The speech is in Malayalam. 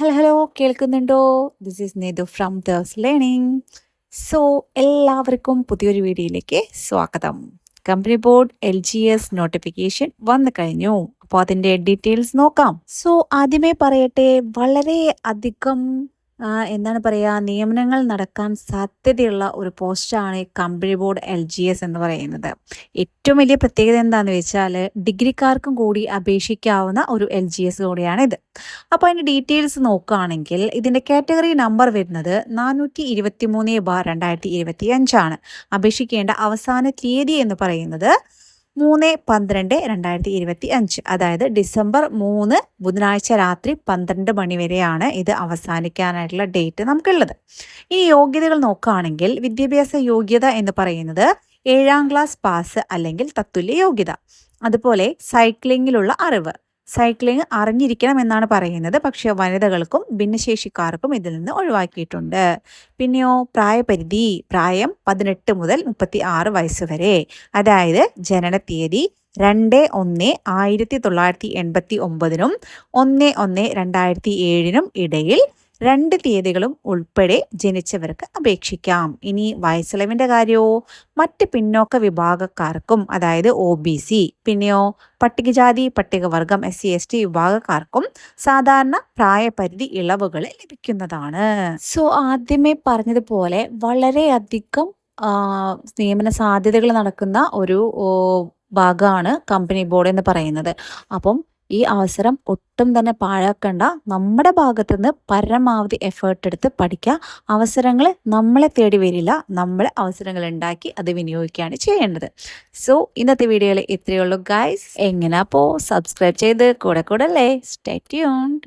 ഹലോ ഹലോ കേൾക്കുന്നുണ്ടോ? This is Nethu from Das learning so എല്ലാവർക്കും പുതിയൊരു വീഡിയോയിലേക്ക് സ്വാഗതം. Company board L G S notification വന്നു കഴിഞ്ഞു. അപ്പോൾ അതിന്റെ ഡീറ്റെയിൽസ് നോക്കാം. സോ ആദ്യമേ പറയട്ടെ വളരെ അധികം എന്താണ് പറയുക നിയമനങ്ങൾ നടക്കാൻ സാധ്യതയുള്ള ഒരു പോസ്റ്റാണ് company board L G S എന്ന് പറയുന്നത്. ഏറ്റവും വലിയ പ്രത്യേകത എന്താണെന്ന് വെച്ചാൽ ഡിഗ്രിക്കാർക്കും കൂടി അപേക്ഷിക്കാവുന്ന ഒരു എൽ ജി എസ് കൂടിയാണിത്. അപ്പോൾ അതിന്റെ ഡീറ്റെയിൽസ് നോക്കുകയാണെങ്കിൽ ഇതിന്റെ കാറ്റഗറി നമ്പർ വരുന്നത് നാനൂറ്റി ഇരുപത്തി മൂന്ന് ബാർ രണ്ടായിരത്തി ഇരുപത്തി അഞ്ചാണ് അപേക്ഷിക്കേണ്ട അവസാന തീയതി എന്ന് പറയുന്നത് മൂന്ന് പന്ത്രണ്ട് രണ്ടായിരത്തി ഇരുപത്തി അഞ്ച് അതായത് ഡിസംബർ മൂന്ന് ബുധനാഴ്ച രാത്രി പന്ത്രണ്ട് മണി വരെയാണ് ഇത് അവസാനിക്കാനായിട്ടുള്ള ഡേറ്റ് നമുക്കുള്ളത്. ഇനി യോഗ്യതകൾ നോക്കുകയാണെങ്കിൽ വിദ്യാഭ്യാസ യോഗ്യത എന്ന് പറയുന്നത് ഏഴാം ക്ലാസ് പാസ് അല്ലെങ്കിൽ തത്തുല്യ യോഗ്യത. അതുപോലെ സൈക്ലിങ്ങിലുള്ള അറിവ്. സൈക്ലിംഗ് അറിഞ്ഞിരിക്കണം എന്നാണ് പറയുന്നത്. പക്ഷേ വനിതകൾക്കും ഭിന്നശേഷിക്കാർക്കും ഇതിൽ നിന്ന് ഒഴിവാക്കിയിട്ടുണ്ട്. പിന്നെയോ പ്രായപരിധി പ്രായം പതിനെട്ട് മുതൽ മുപ്പത്തി ആറ് വയസ്സ് വരെ. അതായത് ജനനത്തീയതി രണ്ട് ഒന്ന് ആയിരത്തി തൊള്ളായിരത്തി എൺപത്തി ഒമ്പതിനും ഒന്ന് ഒന്ന് രണ്ടായിരത്തി ഏഴിനും ഇടയിൽ രണ്ട് തീയതികളും ഉൾപ്പെടെ ജനിച്ചവർക്ക് അപേക്ഷിക്കാം. ഇനി വയസ്സിളവിന്റെ കാര്യമോ മറ്റ് പിന്നോക്ക വിഭാഗക്കാർക്കും അതായത് ഒ ബി സി പിന്നെയോ പട്ടികജാതി പട്ടികവർഗം എസ് സി എസ് ടി വിഭാഗക്കാർക്കും സാധാരണ പ്രായപരിധി ഇളവുകൾ ലഭിക്കുന്നതാണ്. സോ ആദ്യമേ പറഞ്ഞതുപോലെ വളരെയധികം നിയമന സാധ്യതകൾ നടക്കുന്ന ഒരു ഭാഗമാണ് കമ്പനി ബോർഡ് എന്ന് പറയുന്നത്. അപ്പം ഈ അവസരം ഒട്ടും തന്നെ പാഴാക്കണ്ട. നമ്മുടെ ഭാഗത്തുനിന്ന് പരമാവധി എഫേർട്ട് എടുത്ത് പഠിക്കുക അവസരങ്ങൾ നമ്മളെ തേടി വരില്ല. നമ്മൾ അവസരങ്ങൾ ഉണ്ടാക്കി അത് വിനിയോഗിക്കുകയാണ് ചെയ്യേണ്ടത്. സോ ഇന്നത്തെ വീഡിയോയിൽ ഇത്രയേ ഉള്ളൂ ഗൈസ് എങ്ങനെ അപ്പോൾ സബ്സ്ക്രൈബ് ചെയ്ത് കൂടെ കൂടെ അല്ലേ? Stay tuned